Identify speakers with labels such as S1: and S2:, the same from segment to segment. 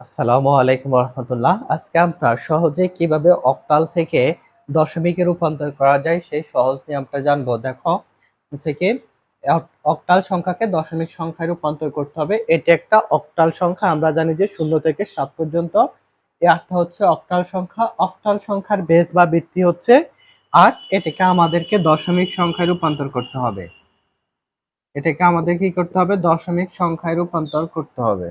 S1: আসসালামু আলাইকুম রহমতুল্লাহ। আজকে আমরা সহজে কীভাবে অক্টাল থেকে দশমিকে রূপান্তর করা যায় সেই সহজ নিয়মটা জানব। দেখো থেকে অক্টাল সংখ্যাকে দশমিক সংখ্যায় রূপান্তর করতে হবে। এটি একটা অক্টাল সংখ্যা। আমরা জানি যে শূন্য থেকে সাত পর্যন্ত। এই আটটা হচ্ছে অক্টাল সংখ্যা। অক্টাল সংখ্যার বেস বা বৃত্তি হচ্ছে আট। এটাকে আমাদেরকে দশমিক সংখ্যায় রূপান্তর করতে হবে। এটাকে আমাদের কি করতে হবে? দশমিক সংখ্যায় রূপান্তর করতে হবে।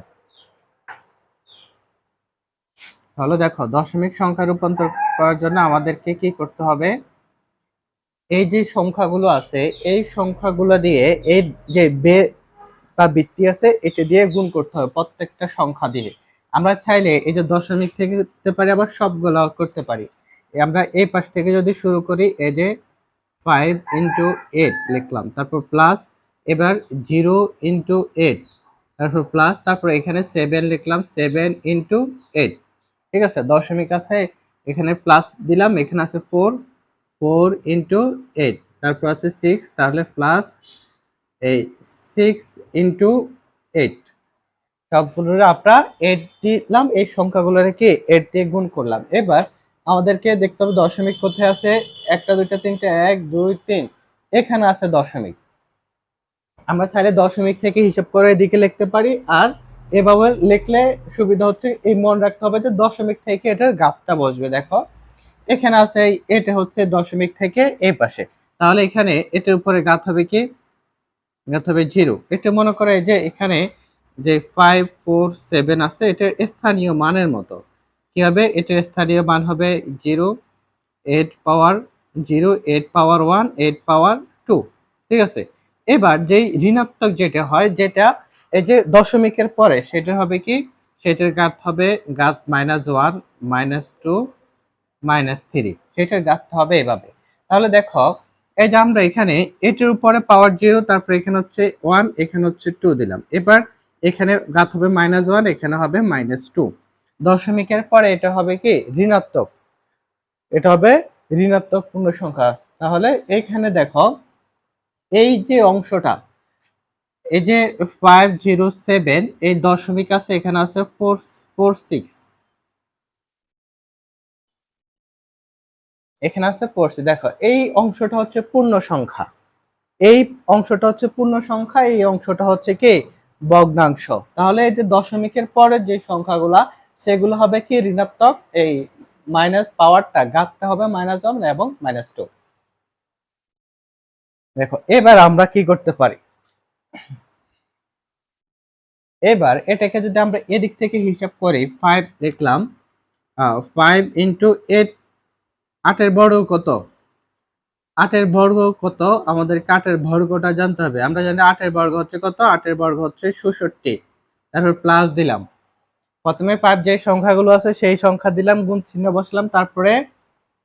S1: তাহলে দেখো, দশমিক সংখ্যা রূপান্তর করার জন্য আমাদেরকে কি করতে হবে? এই যে সংখ্যাগুলো আছে, এই সংখ্যাগুলো দিয়ে এই যে বে বা বৃত্তি আছে, এটা দিয়ে গুণ করতে হবে প্রত্যেকটা সংখ্যা দিয়ে। আমরা চাইলে এই যে দশমিক থেকে করতে পারি, আবার সবগুলো করতে পারি। আমরা এই পাশ থেকে যদি শুরু করি, এই যে ফাইভ ইন্টু এইট লিখলাম, তারপর প্লাস এবার জিরো ইন্টু এইট তারপর প্লাস তারপর এখানে সেভেন লিখলাম সেভেন ইন্টু এইট ঠিক আছে? দশমিক আছে, এখানে প্লাস দিলাম, এখানে আছে ফোর ফোর ইন্টু এইট তারপর আছে সিক্স তাহলে প্লাস এই সিক্স ইন্টু এইট সবগুলো আমরা এইট দিলাম, এই সংখ্যাগুলো রেখে এইট দিয়ে গুণ করলাম। এবার আমাদেরকে দেখতে হবে দশমিক কোথায় আছে? একটা, দুইটা, তিনটা, এক, দুই, তিন, এখানে আছে দশমিক। আমরা চাইলে দশমিক থেকে হিসাব করে এদিকে লিখতে পারি, আর এভাবে লিখলে সুবিধা হচ্ছে, এই মনে রাখতে হবে যে দশমিক থেকে এটার গাপটা বসবে, দেখো। এখানে আছে এটা হচ্ছে দশমিক থেকে এ পাশে। তাহলে এখানে এটার উপরে গাত হবে কি? গাত হবে জিরো। এটা মনে করে যে এখানে যে ফাইভ ফোর সেভেন আছে, এটার স্থানীয় মানের মতো। কি হবে? এটার স্থানীয় মান হবে zero eight power zero eight power one eight power two ঠিক আছে? এবার যেই ঋণাত্মক যেটা হয়, যেটা এই যে দশমিকের পরে সেটা হবে কি? সেটার গাত হবে গাত minus one minus two minus three সেটার গাত হবে এভাবে। তাহলে দেখো, এই যে আমরা এখানে এটির উপরে পাওয়ার জিরো তারপরে এখানে হচ্ছে ওয়ান এখানে হচ্ছে টু দিলাম। এবার এখানে গাত হবে মাইনাস ওয়ান এখানে হবে মাইনাস টু দশমিকের পরে এটা হবে কি? ঋণাত্মক। এটা হবে ঋণাত্মক পূর্ণ সংখ্যা তাহলে এখানে দেখো, এই যে অংশটা এই যে ফাইভ জিরো সেভেন এই দশমিক আছে, এখানে আছে ফোর ফোর সিক্স এখানে আছে ফোর দেখো, এই অংশটা হচ্ছে পূর্ণ সংখ্যা। এই অংশটা হচ্ছে পূর্ণ সংখ্যা, এই অংশটা হচ্ছে কি? ভগ্নাংশ। তাহলে এই যে দশমিকের পরে যে সংখ্যাগুলা, সেগুলো হবে কি? ঋণাত্মক, এই মাইনাস পাওয়ারটা গাতটা হবে মাইনাস ওয়ান এবং মাইনাস টু দেখো, এবার আমরা কি করতে পারি? এবার এটাকে যদি আমরা এদিক থেকে হিসাব করি ফাইভ দেখলাম ফাইভ ইন্টু এইট আটের বর্গ কত? আটের বর্গ কত? আমাদের কাটের বর্গটা জানতে হবে। আমরা জানি আটের বর্গ হচ্ছে কত? আটের বর্গ হচ্ছে সুষট্টি তারপর প্লাস দিলাম। প্রথমে ফাইভ যে সংখ্যাগুলো আছে, সেই সংখ্যা দিলাম, গুণ চিহ্ন বসলাম, তারপরে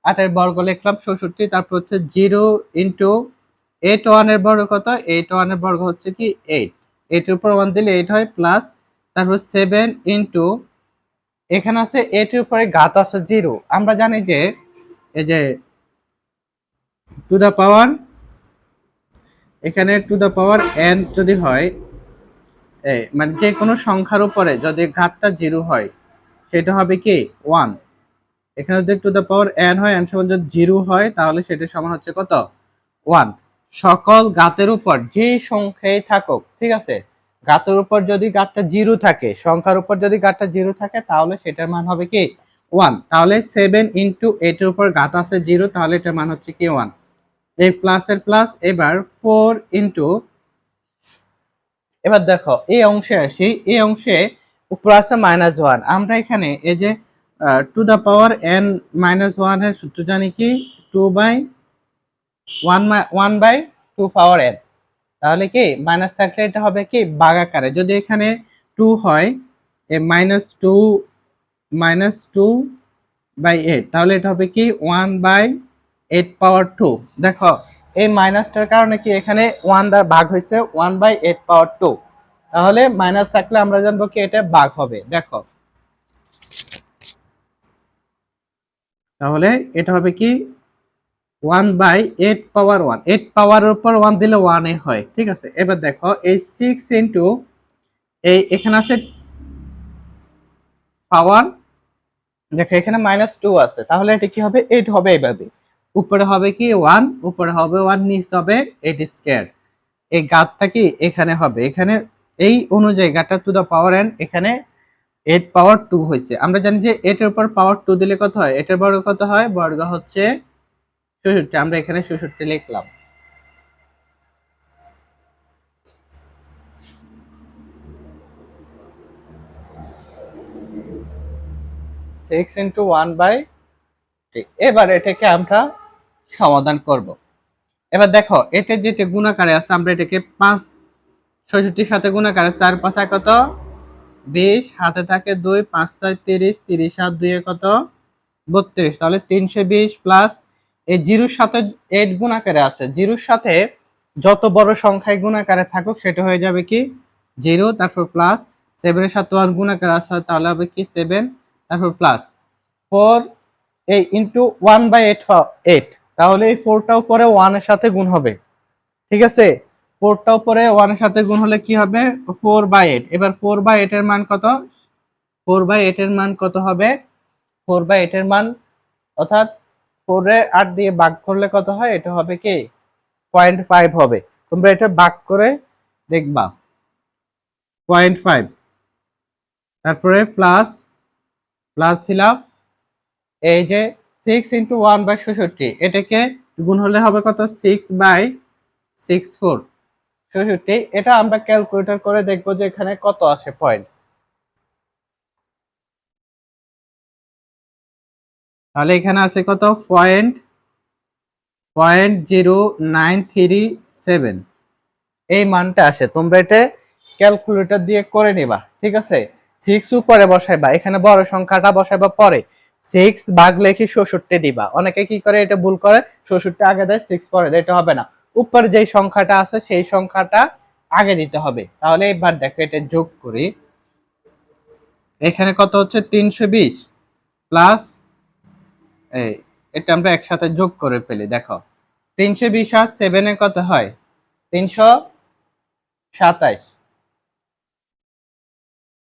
S1: আটের বর্গ লিখলাম ষষট্টি, তারপর হচ্ছে জিরো ইন্টু এইট ওয়ানের বর্গ কত? এইট ওয়ানের বর্গ হচ্ছে কি এইট এইটের উপর ওয়ান দিলে এইট হয় প্লাস তারপর সেভেন ইন্টু এখানে আছে এইটের উপরে ঘাত আছে জিরো আমরা জানি যে, এই যে টু দ্য পাওয়ার এখানে টু দ্য পাওয়ার এন যদি হয় এই মানে যে কোনো সংখ্যার উপরে যদি ঘাতটা জিরো হয়, সেটা হবে কি ওয়ান এখানে যদি টু দ্য পাওয়ার এন হয় এন সমান যদি জিরো হয়, তাহলে সেটা সমান হচ্ছে কত? ওয়ান সকল গাতের উপর, যে সংখ্যায় থাকুক, ঠিক আছে? গাতের উপর যদি গাতটা জিরো থাকে, সংখ্যার উপর যদি গাতটা জিরো থাকে, তাহলে সেটার মান হবে কি? ওয়ান তাহলে সেভেন ইন্টু এইটের উপর গাত আছে জিরো, তাহলে এটার মান হচ্ছে কি ওয়ান এই প্লাসের প্লাস এবার ফোর ইন্টু এবার দেখো এই অংশে আসি এই অংশে উপর আছে মাইনাস ওয়ান আমরা এখানে এই যে two the power N minus ওয়ানের সূত্র জানি কি? Two by one one by two power N তাহলে কি? মাইনাস থাকলে এটা হবে কি? বাগাকারে। যদি এখানে টু হয়, a minus two minus two by eight তাহলে এটা হবে কি? One by eight power two দেখো, এই মাইনাসটার কারণে কি এখানে ওয়ান দ্বার ভাগ হয়েছে? One by eight power two তাহলে মাইনাস থাকলে আমরা জানব কি এটা ভাগ হবে। দেখো। তাহলে এটা হবে কি? One by eight power one eight পাওয়ারের উপর ওয়ান দিলে ওয়ানে হয়, ঠিক আছে? এবার দেখো, এই সিক্স ইন্টু এই এখানে আছে পাওয়ার দেখো, এখানে মাইনাস টু আছে। তাহলে এটা কি হবে? এইট হবে এইভাবে উপরে হবে কি? ওয়ান উপরে হবে ওয়ান নিচ হবে এইট স্কোয়ার এই গাতটা কি? এখানে হবে। এখানে এই অনুযায়ী গাতটা টু দ্য পাওয়ার এন এখানে এইট পাওয়ার টু হয়েছে। আমরা জানি যে এটার উপর পাওয়ার টু দিলে কত হয়? এটার বর্গ কত হয়? বর্গ হচ্ছে ষষট্টি আমরা এখানে ষষট্টি লিখলাম। সিক্স ইন্টু ওয়ান বাই এবার এটাকে আমরা সমাধান করব। এবার দেখো এটা যেটা গুণাকারে আছে, আমরা এটাকে পাঁচ ছয়ষট্টির সাথে গুণাকারে চার, পাঁচ কত? বিশ, হাতে থাকে দুই, পাঁচ, ছয়, তিরিশ তিরিশ, সাত, দুই কত? বত্রিশ, তাহলে তিনশো বিশ প্লাস এই জিরোর সাথে এইট গুণাকারে আছে। জিরোর সাথে যত বড় সংখ্যায় গুণাকারে থাকুক, সেটা হয়ে যাবে কি? জিরো, তারপর প্লাস সেভেনের সাথে ওয়ান গুণাকারে আছে, তাহলে হবে কি? সেভেন তারপর প্লাস ফোর এই into one by eight eight তাহলে এই ফোরটাও পরে ওয়ানের সাথে গুণ হবে। ঠিক আছে? ফোরটাও পরে ওয়ানের সাথে গুণ হলে কি হবে? ফোর বাই এইট এবার ফোর বাই এইটের মান কত? ফোর বাই এইটের মান কত হবে? ফোর বাই এইটের মান, অর্থাৎ ফোরে আট দিয়ে ভাগ করলে কত হয়? এটা হবে কি? পয়েন্ট ফাইভ হবে। তোমরা এটা ভাগ করে দেখবা। পয়েন্ট ফাইভ তারপরে প্লাস প্লাস দিলাম। এই যে সিক্স ইন্টু ওয়ান বাই ষষট্টি এটাকে গুণ হলে হবে কত? সিক্স বাই সিক্স ফোর ষষট্টি এটা আমরা ক্যালকুলেটর করে দেখব যে এখানে কত আসে পয়েন্ট তাহলে এখানে আছে কত? Point point zero nine three seven. এই মানটা আসে, তোমরা এটা ক্যালকুলেটর দিয়ে করে নিবা, ঠিক আছে? সিক্স উপরে বসাইবা, এখানে বড় সংখ্যাটা বসাইবা পরে। সিক্স ভাগ লেখি ষষট্টি দিবা। অনেকে কি করে এটা ভুল করে? ষষট্টি আগে দেয় সিক্স পরে দেয়, এটা হবে না। উপরে যেই সংখ্যাটা আছে, সেই সংখ্যাটা আগে দিতে হবে। তাহলে এবার দেখো, এটা যোগ করি। এখানে কত হচ্ছে? তিনশো বিশ। প্লাস এই, এটা আমরা একসাথে যোগ করে ফেলি, দেখো। তিনশো বিশ আর সেভেনে কত হয়? তিনশো সাতাইশ।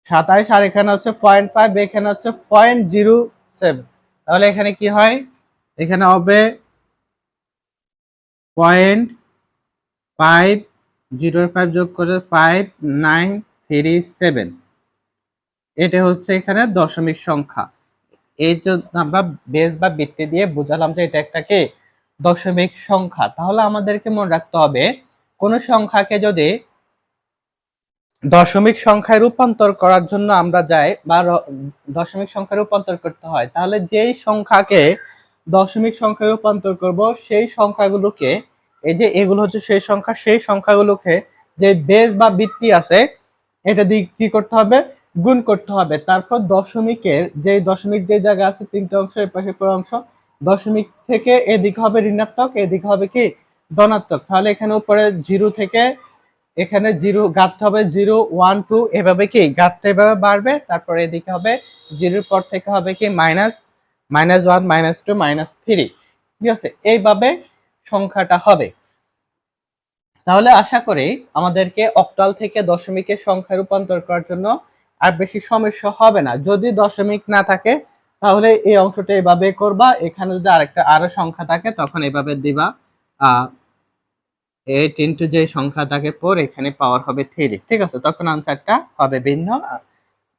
S1: সাতাইশ আর এখানে হচ্ছে পয়েন্ট ফাইভ এখানে হচ্ছে পয়েন্ট জিরো সেভেন তাহলে এখানে কি হয়? এখানে হবে পয়েন্ট ফাইভ জিরো ফাইভ যোগ করে ফাইভ নাইন থ্রি সেভেন এটা হচ্ছে এখানে দশমিক সংখ্যা। এই জন্য আমরা বেস বা বৃত্তি দিয়ে বুঝালাম যে এটা একটা কি? দশমিক সংখ্যা। তাহলে আমাদেরকে মনে রাখতে হবে, কোন সংখ্যাকে যদি দশমিক সংখ্যায় রূপান্তর করার জন্য আমরা যাই বা দশমিক সংখ্যায় রূপান্তর করতে হয়, তাহলে যেই সংখ্যাকে দশমিক সংখ্যায় রূপান্তর করব, সেই সংখ্যাগুলোকে, এই যে এগুলো হচ্ছে সেই সংখ্যা, সেই সংখ্যাগুলোকে যে বেস বা বৃত্তি আছে, এটা দিয়ে কি করতে হবে? গুণ করতে হবে। তারপর দশমিকের যে দশমিক যে জায়গা আছে তিনটে অংশ এর পাশে অংশ, দশমিক থেকে এদিকে হবে ঋণাত্মক, এদিকে হবে কি? ধনাত্মক। তাহলে এখানে উপরে জিরো থেকে এখানে জিরো গাতটা হবে জিরো, ওয়ান, টু, এভাবে কি? গাতটা এভাবে বাড়বে, তারপরে এদিকে হবে জিরোর পর থেকে হবে কি? Minus minus one, minus two, minus three. ঠিক আছে? এইভাবে সংখ্যাটা হবে। তাহলে আশা করি আমাদেরকে অক্টাল থেকে দশমিকের সংখ্যা রূপান্তর করার জন্য আর বেশি সমস্যা হবে না। যদি দশমিক না থাকে, তাহলে এই অংশটা এভাবে করবা। এখানে যদি আরেকটা আরও সংখ্যা থাকে, তখন এভাবে দিবা। এইট ইন্টু যে সংখ্যা থাকে পর এখানে পাওয়ার হবে থ্রি ঠিক আছে? তখন আনসারটা হবে ভিন্ন।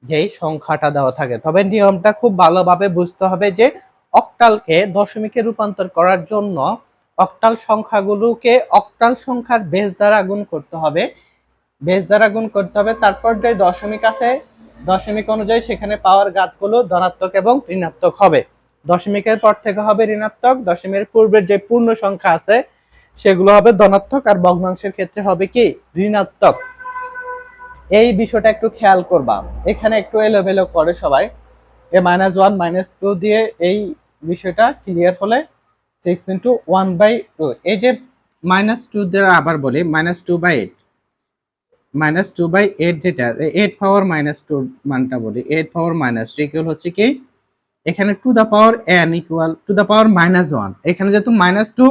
S1: যেই সংখ্যাটা দেওয়া থাকে। তবে নিয়মটা খুব ভালোভাবে বুঝতে হবে যে অক্টালকে দশমিকে রূপান্তর করার জন্য অক্টাল সংখ্যাগুলোকে অক্টাল সংখ্যার বেস দ্বারা গুণ করতে হবে। বেস দ্বারা গুণ করতে হবে। তারপর যে দশমিক আছে দশমিক অনুযায়ী সেখানে পাওয়ার গাতগুলো ধনাত্মক এবং ঋণাত্মক হবে। দশমিকের পর থেকে হবে ঋণাত্মক, দশমিকের পূর্বের যে পূর্ণ সংখ্যা আছে, সেগুলো হবে ধনাত্মক আর ভগ্নাংশের ক্ষেত্রে হবে কি? ঋণাত্মক। এই বিষয়টা একটু খেয়াল করবা। এখানে একটু এলোমেলো করে সবাই। A minus one minus two দিয়ে এই বিষয়টা ক্লিয়ার হলে six into one by two এই যে মাইনাস টু দিয়ে আবার বলি minus two by eight minus two by eight যেটা এইট পাওয়ার মাইনাস টু মানটা বলি eight power minus two equal হচ্ছে কি? এখানে two the power N equal two the power minus one এখানে যেহেতু মাইনাস টু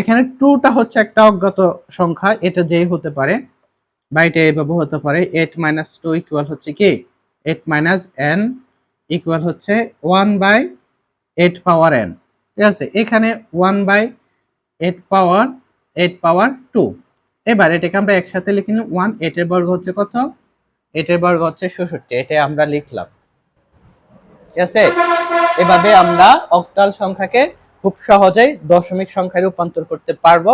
S1: এখানে টুটা হচ্ছে একটা অজ্ঞাত সংখ্যা, এটা যেই হতে পারে বা এটা এইভাবে হতে পারে এইট মাইনাস টু ইকুয়াল হচ্ছে কি? এইট মাইনাস এন ইকুয়াল হচ্ছে one by eight power N ঠিক আছে? এখানে one by eight power eight power two এবার এটাকে আমরা একসাথে লিখে নিই। ওয়ান এইটের বর্গ হচ্ছে কত? এইটের বর্গ হচ্ছে ষষট্টি। এটা আমরা লিখলাম। ঠিক আছে? এভাবে আমরা অক্টাল সংখ্যাকে খুব সহজেই দশমিক সংখ্যায় রূপান্তর করতে পারব।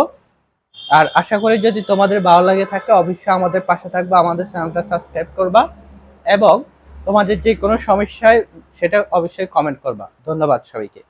S1: আর আশা করি যদি তোমাদের ভালো লাগে থাকে, অবশ্যই আমাদের পাশে থাকবে, আমাদের চ্যানেলটা সাবস্ক্রাইব করবা এবং তোমাদের যে কোনো সমস্যায় সেটা অবশ্যই কমেন্ট করবা। ধন্যবাদ সবাইকে।